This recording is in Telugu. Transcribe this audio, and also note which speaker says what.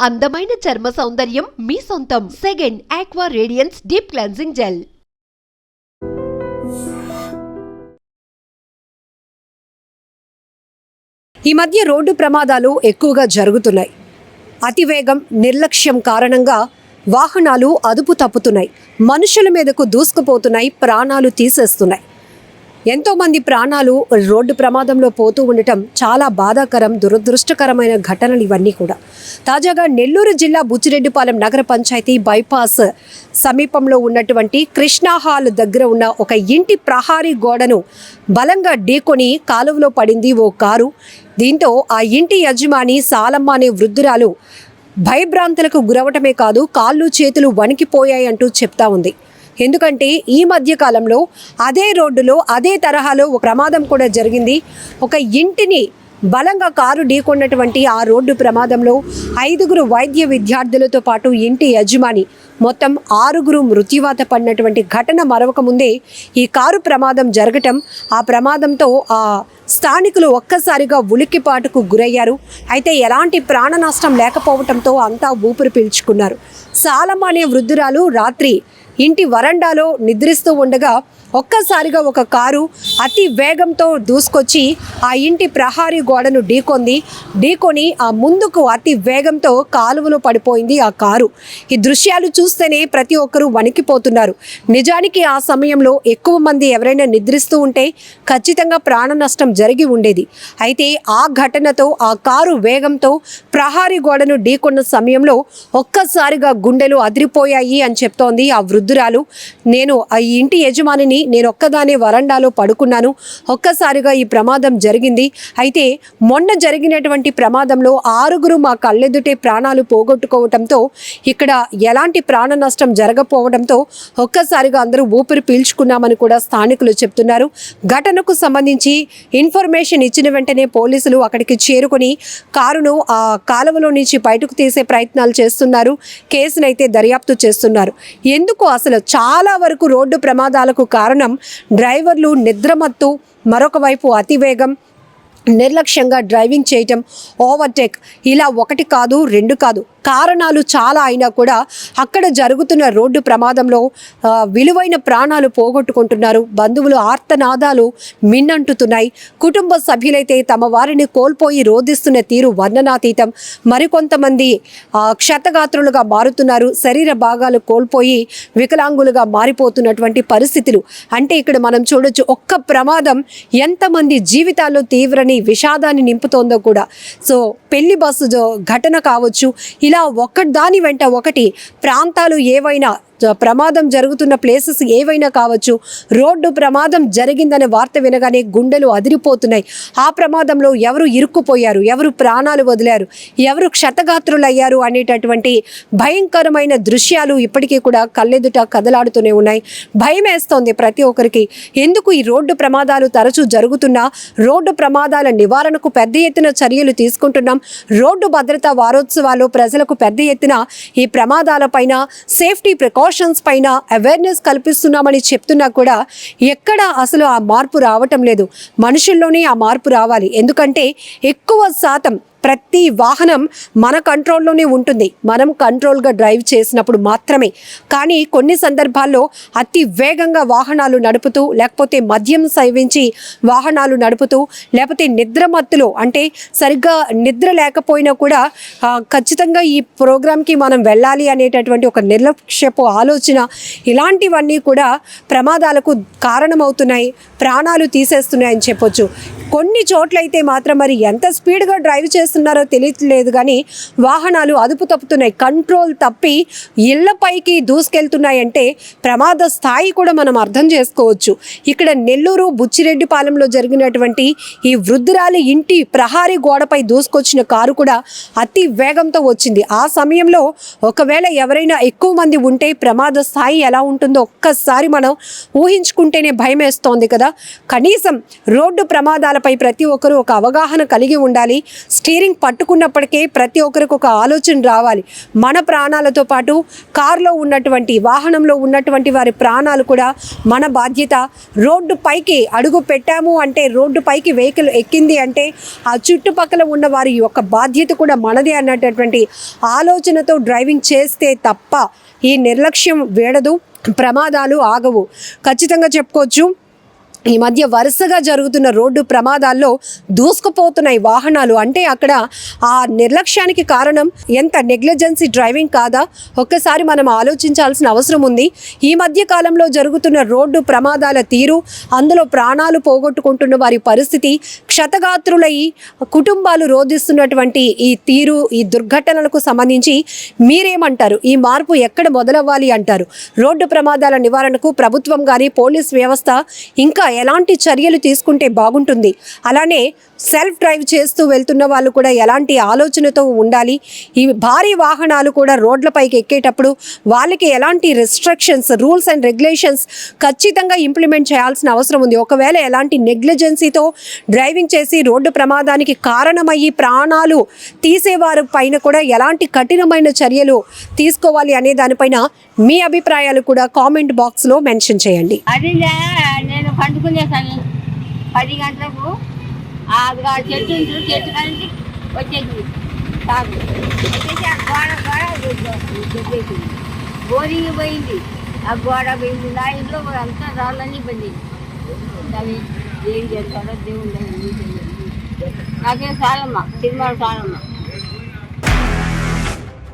Speaker 1: అందమైన చర్మ సౌందర్యం మీ సొంతం. Second aqua radiance deep cleansing gel
Speaker 2: ఈ మధ్య రోడ్డు ప్రమాదాలు ఎక్కువగా జరుగుతున్నాయి. అతివేగం నిర్లక్ష్యం కారణంగా వాహనాలు అదుపు తప్పుతున్నాయి. మనుషుల మీదకు దూసుకుపోతున్నాయి ప్రాణాలు తీసేస్తున్నాయి. ఎంతోమంది ప్రాణాలు రోడ్డు ప్రమాదంలో పోతూ ఉండటం చాలా బాధాకరం దురదృష్టకరమైన ఘటనలు ఇవన్నీ కూడా. తాజాగా నెల్లూరు జిల్లా బుచ్చిరెడ్డిపాలెం నగర పంచాయతీ బైపాస్ సమీపంలో ఉన్నటువంటి కృష్ణా హాల్ దగ్గర ఉన్న ఒక ఇంటి ప్రహారీ గోడను బలంగా ఢీకొని కాలువలో పడింది ఓ కారు. దీంతో ఆ ఇంటి యజమాని సాలమ్మ అనే వృద్ధురాలు భయభ్రాంతులకు గురవటమే కాదు కాళ్ళు చేతులు వణికిపోయాయి అంటూ చెప్తా ఉంది. ఎందుకంటే ఈ మధ్య కాలంలో అదే రోడ్డులో అదే తరహాలో ఒక ప్రమాదం కూడా జరిగింది. ఒక ఇంటిని బలంగా కారు ఢీకొన్నటువంటి ఆ రోడ్డు ప్రమాదంలో ఐదుగురు వైద్య విద్యార్థులతో పాటు ఇంటి యజమాని మొత్తం ఆరుగురు మృత్యువాత పడినటువంటి ఘటన మరొక ముందే ఈ కారు ప్రమాదం జరగటం ఆ ప్రమాదంతో ఆ స్థానికులు ఒక్కసారిగా ఉలిక్కిపాటుకు గురయ్యారు. అయితే ఎలాంటి ప్రాణ నష్టం లేకపోవడంతో అంతా ఊపిరి పీల్చుకున్నారు. సాలమ్మ అనే వృద్ధురాలు రాత్రి ఇంటి వరండాలో నిద్రిస్తూ ఉండగా ఒక్కసారిగా ఒక కారు అతి వేగంతో దూసుకొచ్చి ఆ ఇంటి ప్రహారీ గోడను ఢీకొంది. ఢీకొని ఆ ముందుకు అతి వేగంతో కాలువలో పడిపోయింది ఆ కారు. ఈ దృశ్యాలు చూస్తేనే ప్రతి ఒక్కరూ వణికిపోతున్నారు. నిజానికి ఆ సమయంలో ఎక్కువ మంది ఎవరైనా నిద్రిస్తూ ఉంటే ఖచ్చితంగా ప్రాణ నష్టం జరిగి ఉండేది. అయితే ఆ ఘటనతో ఆ కారు వేగంతో ప్రహారీ గోడను ఢీకొన్న సమయంలో ఒక్కసారిగా గుండెలు అదిరిపోయాయి అని చెప్తోంది ఆ వృద్ధురాలు. నేను ఆ ఇంటి యజమానిని నేను ఒక్కదానే వరండాలో పడుకున్నాను. ఒక్కసారిగా ఈ ప్రమాదం జరిగింది. అయితే మొన్న జరిగినటువంటి ప్రమాదంలో ఆరుగురు మా కళ్ళెదుటే ప్రాణాలు పోగొట్టుకోవడంతో ఇక్కడ ఎలాంటి ప్రాణ నష్టం జరగపోవడంతో ఒక్కసారిగా అందరూ ఊపిరి పీల్చుకున్నామని కూడా స్థానికులు చెప్తున్నారు. ఘటనకు సంబంధించి ఇన్ఫర్మేషన్ ఇచ్చిన వెంటనే పోలీసులు అక్కడికి చేరుకొని కారును ఆ కాలువలో నుంచి బయటకు తీసే ప్రయత్నాలు చేస్తున్నారు. కేసునైతే దర్యాప్తు చేస్తున్నారు. ఎందుకు అసలు చాలా వరకు రోడ్డు ప్రమాదాలకు కారణం డ్రైవర్లు నిద్రమత్తు మరొక వైపు అతివేగం నిర్లక్ష్యంగా డ్రైవింగ్ చేయటం ఓవర్టేక్. ఇలా ఒకటి కాదు రెండు కాదు. కారణాలు చాలా అయినా కూడా అక్కడ జరుగుతున్న రోడ్డు ప్రమాదంలో విలువైన ప్రాణాలు పోగొట్టుకుంటున్నారు. బంధువులు ఆర్తనాదాలు మిన్నంటుతున్నాయి. కుటుంబ సభ్యులైతే తమ వారిని కోల్పోయి రోధిస్తున్న తీరు వర్ణనాతీతం. మరికొంతమంది క్షతగాత్రులుగా మారుతున్నారు. శరీర భాగాలు కోల్పోయి వికలాంగులుగా మారిపోతున్నటువంటి పరిస్థితులు. అంటే ఇక్కడ మనం చూడొచ్చు ఒక్క ప్రమాదం ఎంతమంది జీవితాల్లో తీవ్రని విషాదాన్ని నింపుతోందో కూడా. సో పెళ్ళి బస్సు ఘటన కావచ్చు ఇలా ఒక్కటి దాని వెంట ఒకటి ప్రాంతాలు ఏవైనా ప్రమాదం జరుగుతున్న ప్లేసెస్ ఏవైనా కావచ్చు రోడ్డు ప్రమాదం జరిగిందనే వార్త వినగానే గుండెలు అదిరిపోతున్నాయి. ఆ ప్రమాదంలో ఎవరు ఇరుక్కుపోయారు ఎవరు ప్రాణాలు వదిలారు ఎవరు క్షతగాత్రులయ్యారు అనేటటువంటి భయంకరమైన దృశ్యాలు ఇప్పటికీ కూడా కళ్ళెదుట కదలాడుతూనే ఉన్నాయి. భయం వేస్తోంది ప్రతి ఒక్కరికి. ఎందుకు ఈ రోడ్డు ప్రమాదాలు తరచూ జరుగుతున్నా రోడ్డు ప్రమాదాల నివారణకు పెద్ద ఎత్తున చర్యలు తీసుకుంటున్నాం రోడ్డు భద్రతా వారోత్సవాలు ప్రజలకు పెద్ద ఎత్తున ఈ ప్రమాదాలపైన సేఫ్టీ ప్రికాషన్స్ పైన అవేర్నెస్ కల్పిస్తున్నామని చెప్తున్నా కూడా ఎక్కడ అసలు ఆ మార్పు రావటం లేదు. మనుషుల్లోనే ఆ మార్పు రావాలి. ఎందుకంటే ఎక్కువ శాతం ప్రతి వాహనం మన కంట్రోల్లోనే ఉంటుంది. మనం కంట్రోల్గా డ్రైవ్ చేసినప్పుడు మాత్రమే. కానీ కొన్ని సందర్భాల్లో అతి వేగంగా వాహనాలు నడుపుతూ లేకపోతే మద్యం సేవించి వాహనాలు నడుపుతూ లేకపోతే నిద్ర మత్తులో అంటే సరిగ్గా నిద్ర లేకపోయినా కూడా ఖచ్చితంగా ఈ ప్రోగ్రామ్కి మనం వెళ్ళాలి అనేటటువంటి ఒక నిర్లక్ష్యపు ఆలోచన ఇలాంటివన్నీ కూడా ప్రమాదాలకు కారణమవుతున్నాయి ప్రాణాలు తీసేస్తున్నాయని చెప్పొచ్చు. కొన్ని చోట్లయితే మాత్రం మరి ఎంత స్పీడ్గా డ్రైవ్ చేస్తున్నారో తెలియట్లేదు కానీ వాహనాలు అదుపు తప్పుతున్నాయి కంట్రోల్ తప్పి ఇళ్ళపైకి దూసుకెళ్తున్నాయంటే ప్రమాద స్థాయి కూడా మనం అర్థం చేసుకోవచ్చు. ఇక్కడ నెల్లూరు బుచ్చిరెడ్డిపాలెంలో జరిగినటువంటి ఈ వృద్ధురాలి ఇంటి ప్రహారీ గోడపై దూసుకొచ్చిన కారు కూడా అతి వేగంతో వచ్చింది. ఆ సమయంలో ఒకవేళ ఎవరైనా ఎక్కువ మంది ఉంటే ప్రమాద స్థాయి ఎలా ఉంటుందో ఒక్కసారి మనం ఊహించుకుంటేనే భయం వేస్తోంది కదా. కనీసం రోడ్డు ప్రమాదాల వాహనాలపై ప్రతి ఒక్కరూ ఒక అవగాహన కలిగి ఉండాలి. స్టీరింగ్ పట్టుకున్నప్పటికే ప్రతి ఒక్కరికి ఒక ఆలోచన రావాలి. మన ప్రాణాలతో పాటు కారులో ఉన్నటువంటి వాహనంలో ఉన్నటువంటి వారి ప్రాణాలు కూడా మన బాధ్యత. రోడ్డు పైకి అడుగు పెట్టాము అంటే రోడ్డు పైకి వెహికల్ ఎక్కింది అంటే ఆ చుట్టుపక్కల ఉన్న వారి యొక్క బాధ్యత కూడా మనదే అన్నటువంటి ఆలోచనతో డ్రైవింగ్ చేస్తే తప్ప ఈ నిర్లక్ష్యం వేడదు ప్రమాదాలు ఆగవు. ఖచ్చితంగా చెప్పుకోవచ్చు. ఈ మధ్య వరుసగా జరుగుతున్న రోడ్డు ప్రమాదాల్లో దూసుకుపోతున్నాయి వాహనాలు. అంటే అక్కడ ఆ నిర్లక్ష్యానికి కారణం ఎంత నెగ్లిజెన్సీ డ్రైవింగ్ కాదా? ఒక్కసారి మనం ఆలోచించాల్సిన అవసరం ఉంది. ఈ మధ్య కాలంలో జరుగుతున్న రోడ్డు ప్రమాదాల తీరు అందులో ప్రాణాలు పోగొట్టుకుంటున్న వారి పరిస్థితి క్షతగాత్రులై కుటుంబాలు రోధిస్తున్నటువంటి ఈ తీరు ఈ దుర్ఘటనలకు సంబంధించి మీరేమంటారు? ఈ మార్పు ఎక్కడ మొదలవ్వాలి అంటారు? రోడ్డు ప్రమాదాల నివారణకు ప్రభుత్వం కానీ పోలీస్ వ్యవస్థ ఇంకా ఎలాంటి చర్యలు తీసుకుంటే బాగుంటుంది? అలానే సెల్ఫ్ డ్రైవ్ చేస్తూ వెళ్తున్న వాళ్ళు కూడా ఎలాంటి ఆలోచనతో ఉండాలి? ఈ భారీ వాహనాలు కూడా రోడ్లపైకి ఎక్కేటప్పుడు వాళ్ళకి ఎలాంటి రిస్ట్రిక్షన్స్ రూల్స్ అండ్ రెగ్యులేషన్స్ ఖచ్చితంగా ఇంప్లిమెంట్ చేయాల్సిన అవసరం ఉంది. ఒకవేళ ఎలాంటి నెగ్లిజెన్సీతో డ్రైవింగ్ చేసి రోడ్డు ప్రమాదానికి కారణమయ్యి ప్రాణాలు తీసేవారి పైన కూడా ఎలాంటి కఠినమైన చర్యలు తీసుకోవాలి అనే దానిపైన మీ అభిప్రాయాలు కూడా కామెంట్ బాక్స్లో మెన్షన్ చేయండి.
Speaker 3: పండుకునే సమయం పండుకునేసాను పది గంటలకు ఆ ఆ చెట్టు ఉంటుంది, చెట్టు కలిసి వచ్చేసింది కాదు. వచ్చేసి ఆ గోడ గోడ చెప్పేసింది బోరింగ్ పోయింది. ఆ గోడ పోయింది. నా ఇంట్లో అంతా రాళ్ళన్నీ పోయింది దాన్ని ఏం చేస్తాడో దేవుడు దయ తెలియదు. నాకేం సాలమ్మ.